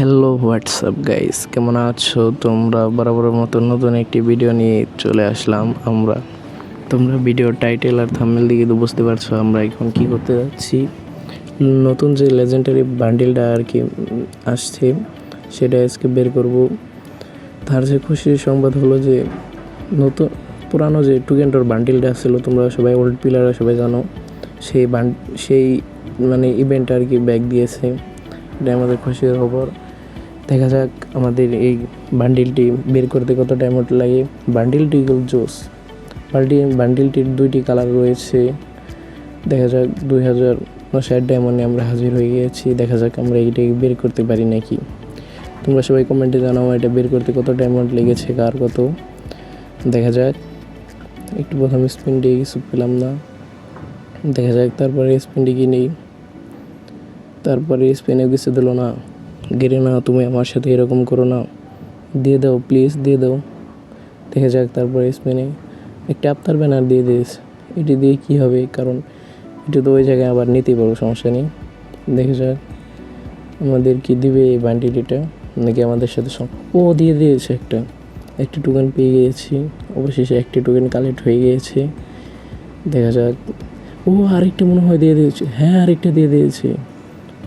Hello WhatsApp guys কেমন আছো? তোমরা বরাবরের মতো নতুন একটি ভিডিও নিয়ে চলে আসলাম আমরা। তোমরা ভিডিও টাইটেল আর থাম্বনেল দিকে তো বুঝতে পারছ আমরা এখন কি করতে যাচ্ছি। নতুন যে লেজেন্ডারি বান্ডিলটা আর কি আসছে, সেটা আজকে বের করব। তার যে খুশির সংবাদ হলো যে, নতুন, পুরানো যে টুকেন্টোর বান্ডিলটা ছিল, তোমরা সবাই ওল্ড পিলাররা সবাই জানো, সেই বান সেই মানে ইভেন্ট আর কি ব্যাগ দিয়েছে। এটা আমাদের খুশির খবর। দেখা যাক আমাদের এই বান্ডিলটি বের করতে কত টাইম লাগে। বান্ডিলটি জোস। বান্ডিল বান্ডিলটির দুইটি কালার রয়েছে। দেখা যাক দুই হাজার ষাট ডায়মন্ডে আমরা হাজির হয়ে গিয়েছি। দেখা যাক আমরা এইটাকে বের করতে পারি নাকি। তোমরা সবাই কমেন্টে জানাও এটা বের করতে কত ডায়মন্ড লেগেছে, কার কত। দেখা যাক। একটু প্রথম স্পিন দিয়ে কিছু পেলাম না। দেখা যাক, তারপরে স্পিনটি কি নেই। তারপরে স্পেনে কিছু দিল না। গেরে না তুমি আমার সাথে এরকম করো না। দিয়ে দাও প্লিজ দিয়ে দাও। দেখে যাক তারপরে স্পেনে একটা আফতার ব্যানার দিয়ে দিস। এটি দিয়ে কী হবে? কারণ এটা তো ওই জায়গায় আবার নিতেই পারব, সমস্যা নেই। দেখে যাক আমাদের কি দিবে এই বান্ডিটিটা নাকি আমাদের সাথে ও, দিয়ে দিয়েছে একটা। একটি টোকেন পেয়ে গিয়েছি। অবশেষে একটি টোকেন কালেক্ট হয়ে গিয়েছে। দেখা যাক। ও, আরেকটা মনে হয় দিয়ে দিয়েছে। হ্যাঁ আরেকটা দিয়ে দিয়েছে।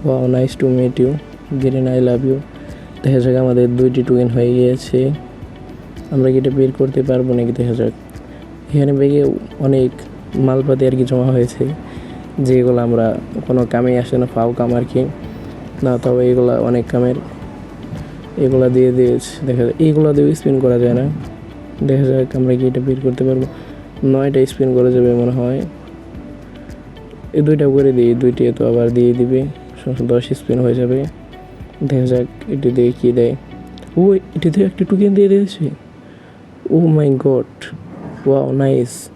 Wow nice to meet you গেরিন I love you দেখা যাক আমাদের দুইটি টোকেন হয়ে গিয়েছে। আমরা কি এটা বের করতে পারব নাকি দেখা যাক। এখানে ব্যাগে অনেক মালপাতি আর কি জমা হয়েছে, যেগুলো আমরা কোনো কামে আসে না, ফাও কাম আর কি। না, তবে এগুলা অনেক কামের। এগুলো দিয়ে দিয়েছে দেখা যায় এইগুলা দিয়ে স্পিন করা যায় না। দেখা যাক আমরা কি এটা বের করতে পারব। নয়টা স্পিন করা যাবে মনে হয়। এই দুইটা করে দিই, দুইটি তো আবার দিয়ে দিবে। দশ স্পিন হয়ে যাবে। দেখা যাক এটা দিয়ে কী দেয়। ও, এটা দিয়ে একটা টোকেন দিয়ে দিয়েছে। Oh my god, wow, nice.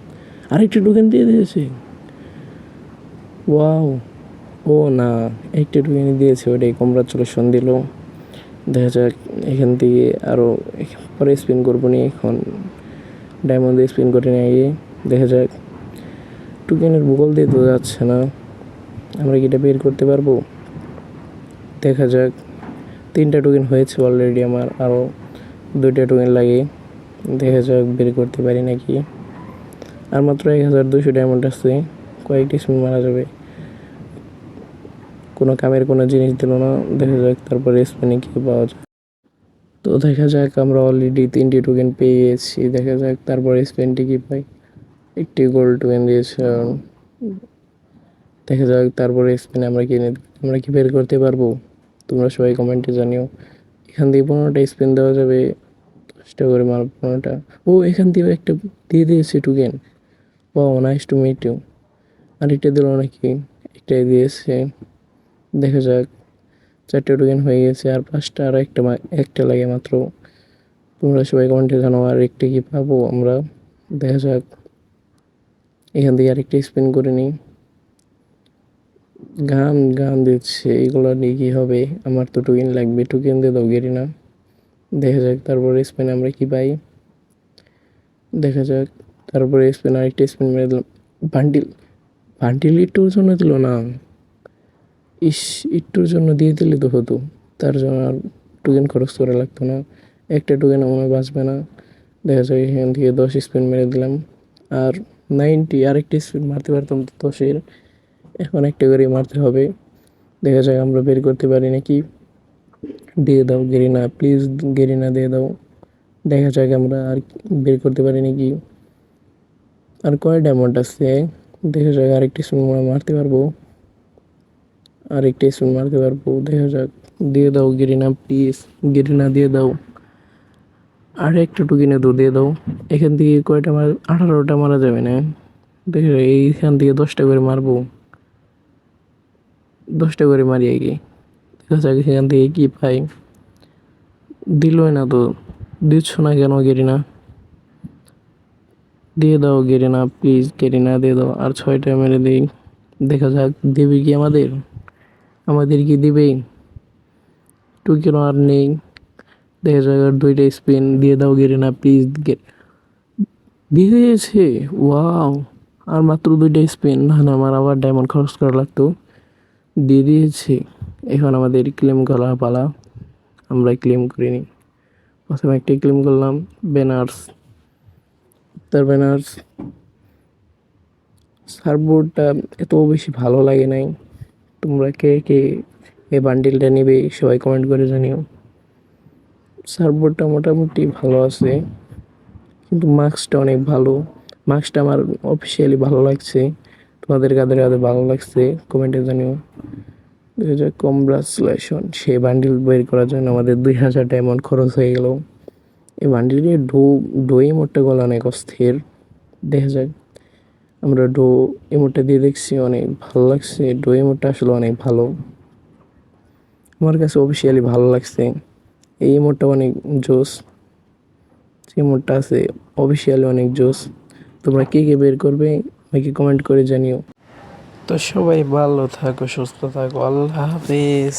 আরেকটি টোকেন দিয়ে দিয়েছে। ওয়াও, ও না, একটা টোকেন দিয়েছে, ওটাই কংগ্রাচুলেশন দিল। দেখা যাক, এখান থেকে আরও পরে স্পিন করব নি এখন। ডায়মন্ড দিয়ে স্পিন করে নিয়ে দেখা যাক টোকেনের ভূগোল দিয়ে তো যাচ্ছে না। আমরা কি এটা বের করতে পারব? দেখা যাক। তিনটা টোকেন হয়েছে অলরেডি আমার আরও দুইটা টোকেন লাগে। দেখা যাক, বের করতে পারি নাকি। আর মাত্র এক হাজার দুশো ডায়মন্ড আছে, কয়েকটি স্পিন মারা যাবে। কোনো কামের কোনো জিনিস দিল না, দেখা যাক তারপরে স্পিনে কী পাওয়া যায়। তো দেখা যাক, আমরা অলরেডি তিনটি টোকেন পেয়ে গেছি দেখা যাক তারপরে স্পেনটি কী পাই। একটি গোল্ড টোকেন দিয়েছে। দেখা যাক তারপরে স্পেনে আমরা কিনে আমরা কি বের করতে পারব? তোমরা সবাই কমেন্টে জানিও। এখান দিয়ে পনেরোটা স্পিন দেওয়া যাবে, দশটা করে মার পনেরোটা। ও, এখান থেকে একটা দিয়ে দিয়েছে token oh nice to meet you আরেকটা দিল নাকি? একটাই দিয়েছে। দেখা যাক। চারটে টোকেন হয়ে গেছে, আর পাঁচটা, আর একটা একটা লাগে মাত্র। তোমরা সবাই কমেন্টে জানো আর একটা কি পাবো আমরা। দেখা যাক। এখান থেকে আরেকটা স্পিন করে নিই। গান গান দিচ্ছে, এগুলো নিয়ে কী হবে? আমার তো টোকেন লাগবে, টোকেন দিয়ে দাও গেরি না দেখা যাক, তারপরে স্পিন আমরা কি পাই? দেখা যাক, তারপরে স্পেন আরেকটা স্পিন মেরে দিলাম। বান্ডিল বান্ডিল একটুর জন্য দিল না। ইস, একটুর জন্য দিয়ে দিলে তো হতো। তার জন্য আর টোকেন খরচ করা লাগতো না। একটা টোকেন হয় বাঁচবে না। দেখা যায় এখান থেকে দশ স্পিন মেরে দিলাম। আর নাইনটি আরেকটি স্পিন মারতে পারতাম দশের। এখন একটা করে মারতে হবে। দেখা যাক আমরা বের করতে পারি নাকি। দিয়ে দাও গেরিনা প্লিজ গেরিনা দিয়ে দাও। দেখা যাক আমরা আর বের করতে পারি নাকি। আর কয় ডায়মন্ড আছে? দেখা যাক আরেকটি স্পিন মারতে পারব। আরেকটি স্পিন মারতে পারব। দেখা যাক। দিয়ে দাও গেরিনা প্লিজ গেরিনা দিয়ে দাও। আর একটা টুকিনে তো দিয়ে দাও। এখান থেকে কয়টা মার আঠারোটা মারা যাবে না? দেখে এইখান থেকে দশটা করে মারবো। দশটা করে মারি আগে দেখা যাক এখান থেকে কী পাই? দিলই না তো। দিচ্ছ না কেন গেরিনা? দিয়ে দাও গেরিনা প্লিজ গেরিনা, দিয়ে দাও। আর ছয়টা মেরে দিই। দেখা যাক, দেবে কি আমাদের? আমাদের কি দিবে টুকিনো আর নেই। দেখা যাক, আর দুইটা স্পিন দিয়ে দাও গেরিনা প্লিজ দিয়ে দিয়েছে। ওয়াও। আর মাত্র দুইটা স্পিন না না, আমার আবার ডায়মন্ড খরচ করা লাগতো। দিয়ে দিয়েছি। এখন আমাদের ক্লেম করা পালা। আমরা ক্লেম করিনি প্রথমে একটি ক্লেম করলাম ব্যানার্স তার ব্যানার্স সার্ভবোর্ডটা এত বেশি ভালো লাগে নাই। তোমরা কে কে এই বান্ডিলটা নেবে সবাই কমেন্ট করে জানিও। সার্ভবোর্ডটা মোটামুটি ভালো আছে, কিন্তু মাস্কটা অনেক ভালো। মাস্কটা আমার অফিসিয়ালি ভালো লাগছে। তোমাদের কাদের কাদের ভালো লাগছে কমেন্টে জানিও। দুই হাজার কংগ্রাচুলেশন সেই বান্ডিল বের করার জন্য আমাদের দুই হাজার ডায়মন্ড খরচ হয়ে গেল। এই বান্ডিলে ডো ডো ইমোটটা গলা অনেক অস্থির। দেখা যাক আমরা ডো ইমোটটা দিয়ে দেখছি অনেক ভালো লাগছে। ডো ইমোটটা আসলে অনেক ভালো। আমার কাছে অফিসিয়ালি ভালো লাগছে। এই ইমোটটা অনেক জোস। যে ইমোটটা আছে অফিসিয়ালি অনেক জোস। তোমরা কে কে বের করবে আমাকে কমেন্ট করে জানিও। তো সবাই ভালো থাকো সুস্থ থাকো আল্লাহ হাফিজ।